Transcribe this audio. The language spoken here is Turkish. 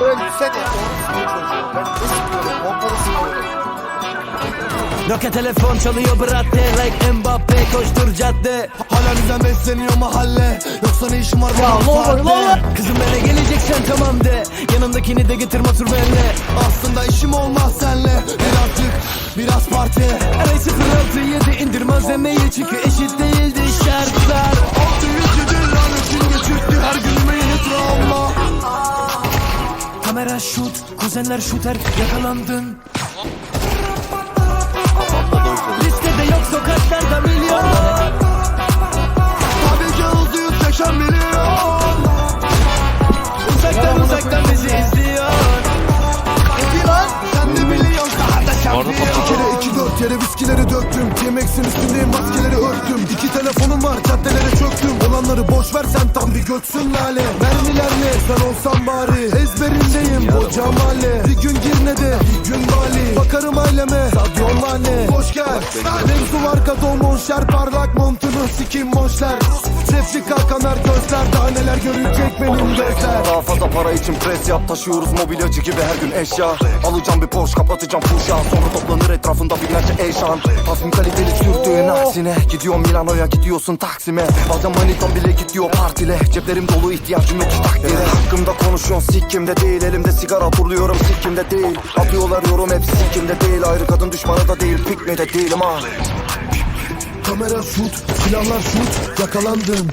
Onu sıkıyor çocuğu. Ben sıkıyorum? Sıkıyorum. Telefon çalıyor bratte Like Mbappe koştur cadde Hala bizden besleniyor mahalle Yoksa ne işin var Ya bu olur. Kızım bana geleceksen tamam de Yanındakini de getir otur benimle Aslında işim olmaz senle Birazcık biraz parti Arayı 067 indir malzemeyi çünkü eşit değildi şartlar Kamera şut, kuzenler şuter yakalandın. Listede yok sokaklarda milyon. Tabii ki hızlı yüz yaşam milyon. Uzaktan uzaktan bizi izliyor. Peki lan sen de biliyorsun daha da şampiyon İki kere iki dört yere viskileri döktüm. TMX'in üstündeyim maskeleri örttüm. İki telefonum var caddelere çöktüm. Olanları boş ver sen tam bir götsün lale. Mermiler ne sen olsan bari Ezberindeyim. Koca mahalle Bir gün Girne'de bir gün Bali. Bakarım aileme. stadyon lane Hoş gel. Mevzu var kato monşer Parlak montunu sikim monşer Replika kanar gözler Daha neler görecek benim gözler. Daha fazla para için pres yap Taşıyoruz mobilyacı gibi her gün eşya. Alacağım bir Porsche kapatacağım fuşa Sonra toplanır etrafında binlerce eşan. Tasmin kaliteli sürdüğün aksine. Gidiyorum Milano'ya gidiyorsun Taksim'e. Bazen manitam bile gidiyor partile. Ceplerim dolu ihtiyacım yok takdire. Hakkımda konuşuyorsun sikkimde değil. Elimde sigara turluyorum sikkimde değil. Atıyorlar yorum hep sikkimde değil. Ayrı kadın düşmanı da değil Pikmi de değilim ha Kamera şut, silahlar şut, yakalandım